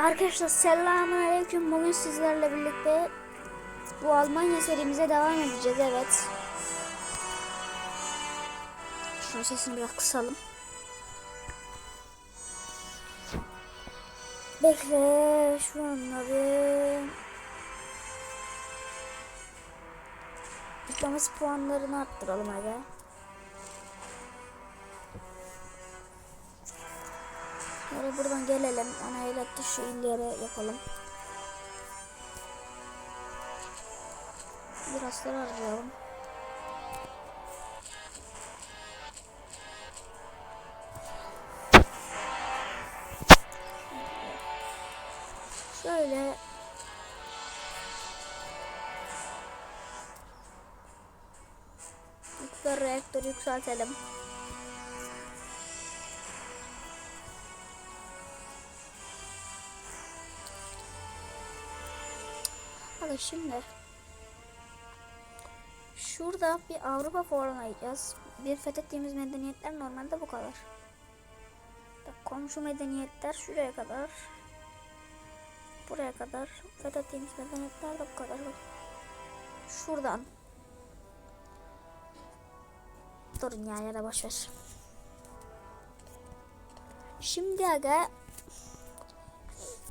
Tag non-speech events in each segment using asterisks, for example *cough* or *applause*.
Arkadaşlar selamünaleyküm. Bugün sizlerle birlikte bu Almanya serimize devam edeceğiz. Evet. Şunun sesini biraz kısalım. Bekle şu anları. Diplomasi puanlarını arttıralım aga. Böyle buradan gelelim. Ana iletti şu illeri yapalım. Birazları harcayalım. Şöyle Nükleer reaktörü yükseltelim. Hadi şimdi şurada bir Avrupa fuarına gideceğiz. Bir fethettiğimiz medeniyetler normalde bu kadar. Bak, komşu medeniyetler şuraya kadar. Buraya kadar. Fethettiğimiz medeniyetler de bu kadar. Bak. Şuradan. Durun ya ya da boşver. Şimdi aga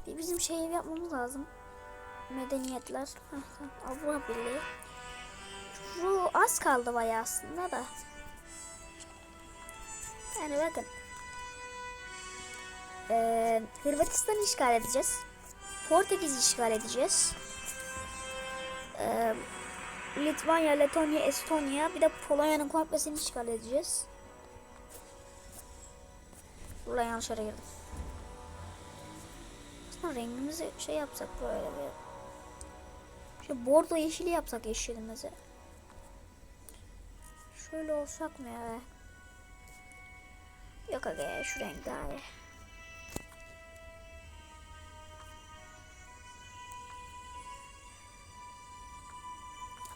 bizim şeyi yapmamız lazım medeniyetler. Avrupa Birliği. Şu az kaldı bayağı aslında da. Yani bakın. Ee, Hırvatistan'ı işgal edeceğiz. Portekiz'i işgal edeceğiz. Ee, Litvanya, Letonya, Estonya bir de Polonya'nın komplesini işgal edeceğiz. Burada yanlış yere girdim. Aslında rengimizi şey yapsak böyle bir şu bordo yeşili yapsak yeşilimizi. Şöyle olsak mı ya? Yok aga ya şu renk daha iyi.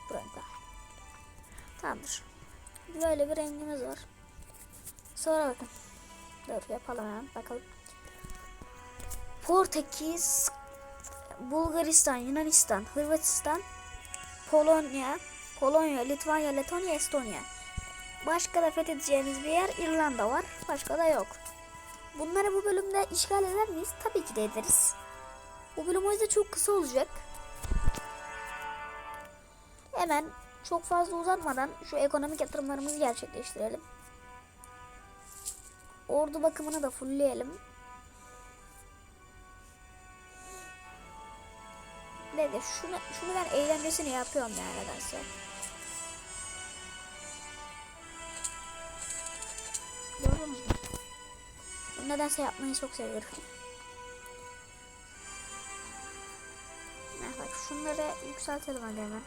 Bu renk daha iyi. Tamamdır. Böyle bir rengimiz var. Sonra bakın. Dur yapalım hemen bakalım. Portekiz, Bulgaristan, Yunanistan, Hırvatistan, Polonya, Polonya, Litvanya, Letonya, Estonya. Başka da fethedeceğimiz bir yer İrlanda var. Başka da yok. Bunları bu bölümde işgal eder miyiz? Tabii ki de ederiz. Bu bölüm o yüzden çok kısa olacak. Hemen çok fazla uzatmadan şu ekonomik yatırımlarımızı gerçekleştirelim. Ordu bakımını da fullleyelim. De şunu, şunu ben eğlencesini yapıyorum yani nedense. Gördünüz mü? Bunu nedense yapmayı çok seviyorum. Bak şunları yükseltelim hadi hemen.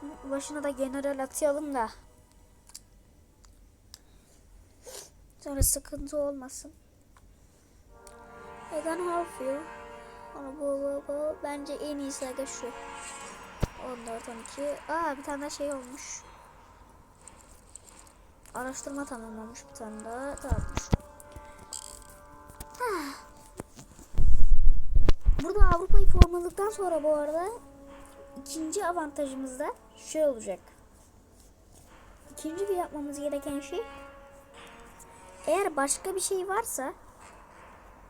Şunun başına da general atayalım da. Sonra sıkıntı olmasın. Neden Harfield? Ama bu, bu, bu bence en iyisi aga şu. 14 12. Aa bir tane şey olmuş. Araştırma tamamlamış bir tane daha. Tamammış. Hah. Burada Avrupa'yı formaladıktan sonra bu arada ikinci avantajımız da şey olacak. İkinci bir yapmamız gereken şey eğer başka bir şey varsa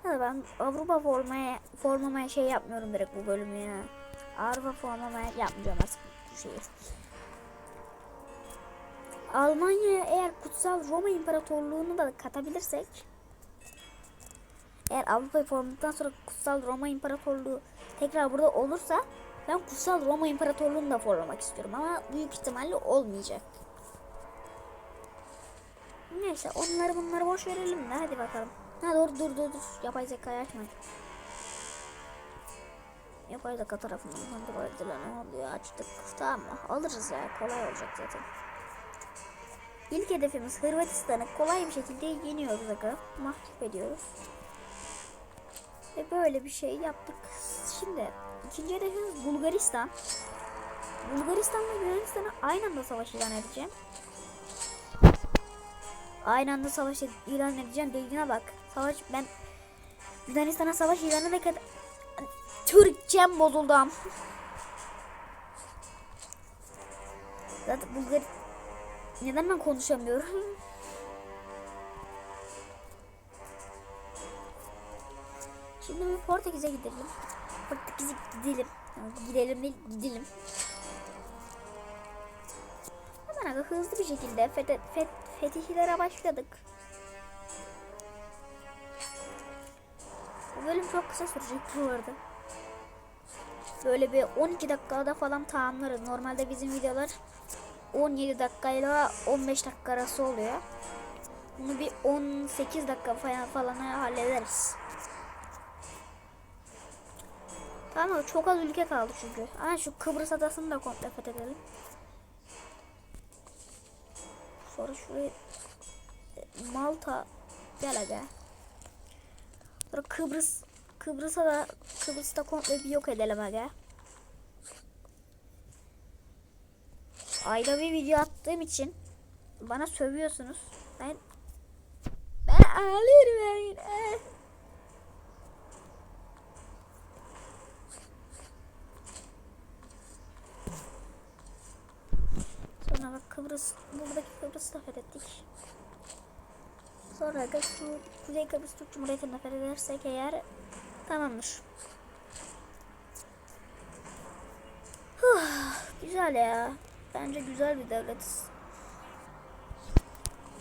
ya ben Avrupa formaya formamaya şey yapmıyorum direkt bu bölümü ya. Avrupa formamaya yapmayacağım artık bu şeyi. Almanya'ya eğer kutsal Roma İmparatorluğunu da katabilirsek eğer Avrupa'yı formladıktan sonra kutsal Roma İmparatorluğu tekrar burada olursa ben kutsal Roma İmparatorluğunu da forlamak istiyorum ama büyük ihtimalle olmayacak. Neyse onları bunları boş verelim de hadi bakalım. Ha dur dur dur dur. Yapay zekayı açmayın. Yapay zeka tarafından kontrol edilen oluyor açtık. Tamam? Alırız ya kolay olacak zaten. İlk hedefimiz Hırvatistan'ı kolay bir şekilde yeniyoruz aga. Mahcup ediyoruz. Ve böyle bir şey yaptık. Şimdi ikinci hedefimiz Bulgaristan. Bulgaristan ve Yunanistan'a aynı anda savaş ilan edeceğim. Aynı anda savaş ilan edeceğim dediğine bak. Savaş ben Yunanistan'a savaş ilan ederken kadar Türkçem bozuldu am. Zaten Bulgar neden ben konuşamıyorum? *laughs* Şimdi bir Portekiz'e gidelim. Portekiz'e gidelim. Gidelim değil gidelim. Hemen hızlı bir şekilde fethe, fet, fetihlere başladık. Bu bölüm çok kısa sürecek bu arada. Böyle bir 12 dakikada falan tamamlarız. Normalde bizim videolar 17 dakikayla 15 dakika arası oluyor. Bunu bir 18 dakika falan falan hallederiz. Tamam çok az ülke kaldı çünkü. Ama şu Kıbrıs adasını da komple fethedelim. Sonra şuraya Malta gel aga. Sonra Kıbrıs Kıbrıs'a da Kıbrıs'ta komple bir yok edelim aga. Ayda bir video attığım için bana sövüyorsunuz. Ben ben ağlıyorum her gün. Sonra bak Kıbrıs, buradaki Kıbrıs'ı da fethettik. Sonra da şu Kuzey Kıbrıs Türk Cumhuriyeti'ni fethedersek eğer tamamdır. Güzel ya. Bence güzel bir devletiz.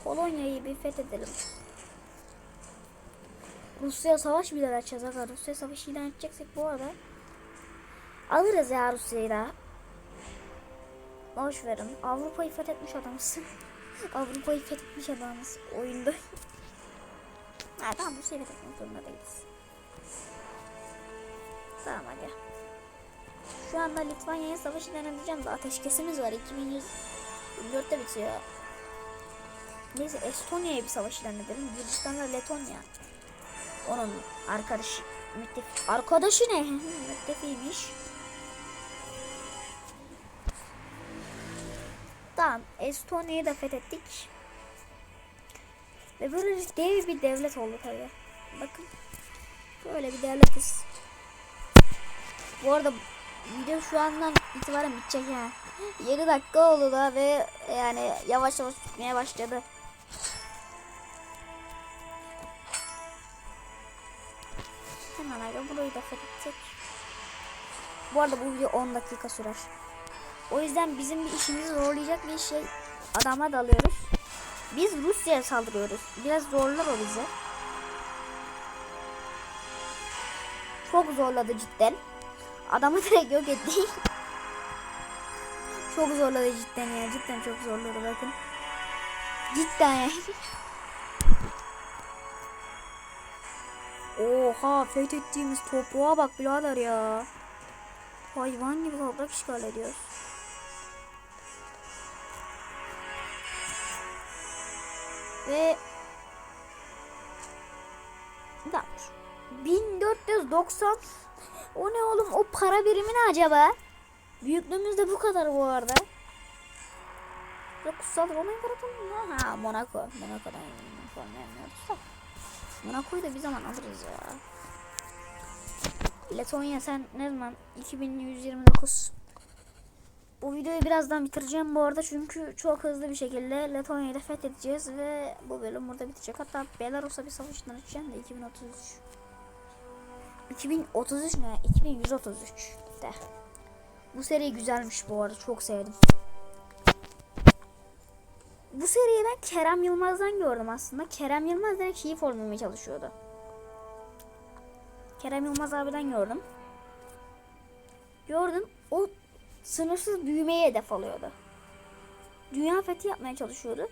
Polonya'yı bir fethedelim. Rusya savaş bile açacağız aga. Rusya savaşı ilan edeceksek bu arada. Alırız ya Rusya'yı da. Boş verin. Avrupa'yı fethetmiş adamsın. *laughs* Avrupa'yı fethetmiş adamız oyunda. Tamam fethetmek zorunda değiliz. Tamam hadi. Şu anda Litvanya'ya savaş ilan edeceğim de ateşkesimiz var. 2124'te bitiyor. Neyse Estonya'ya bir savaş ilan edelim. Gürcistan'la Letonya. Onun arkadaşı müttefik. Arkadaşı ne? Müttefiymiş. Tamam. Estonya'yı da fethettik. Ve böyle dev bir devlet oldu tabi. Bakın. Böyle bir devletiz. Bu arada video şu andan itibaren bitecek ha. 7 dakika oldu da ve yani yavaş yavaş bitmeye başladı. Hemen aga burayı da fethedecek. Bu arada bu video 10 dakika sürer. O yüzden bizim bir işimizi zorlayacak bir şey adama dalıyoruz. Biz Rusya'ya saldırıyoruz. Biraz zorlar o bizi. Çok zorladı cidden. Adamı *laughs* direkt yok etti. çok zorladı cidden ya. Cidden çok zorladı bakın. Cidden ya. *laughs* Oha fethettiğimiz toprağa bak birader ya. Hayvan gibi toprak işgal ediyoruz. Ve Tamam. 1490 O ne oğlum o para birimi ne acaba? Büyüklüğümüz de bu kadar bu arada. Yok kutsal Roma İmparatorluğu mu? Ha Monaco. Monaco'dan falan ne Monaco'yu da bir zaman alırız ya. Letonya sen ne zaman? 2129. Bu videoyu birazdan bitireceğim bu arada çünkü çok hızlı bir şekilde Letonya'yı da fethedeceğiz ve bu bölüm burada bitecek. Hatta Belarus'a bir savaştan açacağım da 2033. 2033 ne? 2133 de. Bu seri güzelmiş bu arada çok sevdim. Bu seriyi ben Kerem Yılmaz'dan gördüm aslında. Kerem Yılmaz direkt şeyi formlamaya çalışıyordu. Kerem Yılmaz abiden gördüm. Gördüm. O sınırsız büyümeye hedef alıyordu. Dünya fethi yapmaya çalışıyordu.